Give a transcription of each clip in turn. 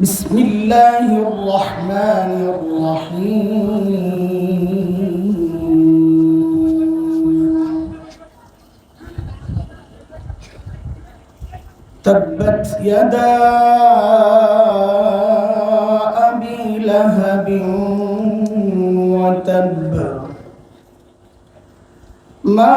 بسم الله الرحمن الرحيم. تبت يدا أبي لهب وتب. ما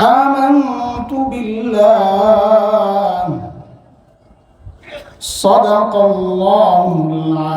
آمنت بالله صدق الله العلي العظيم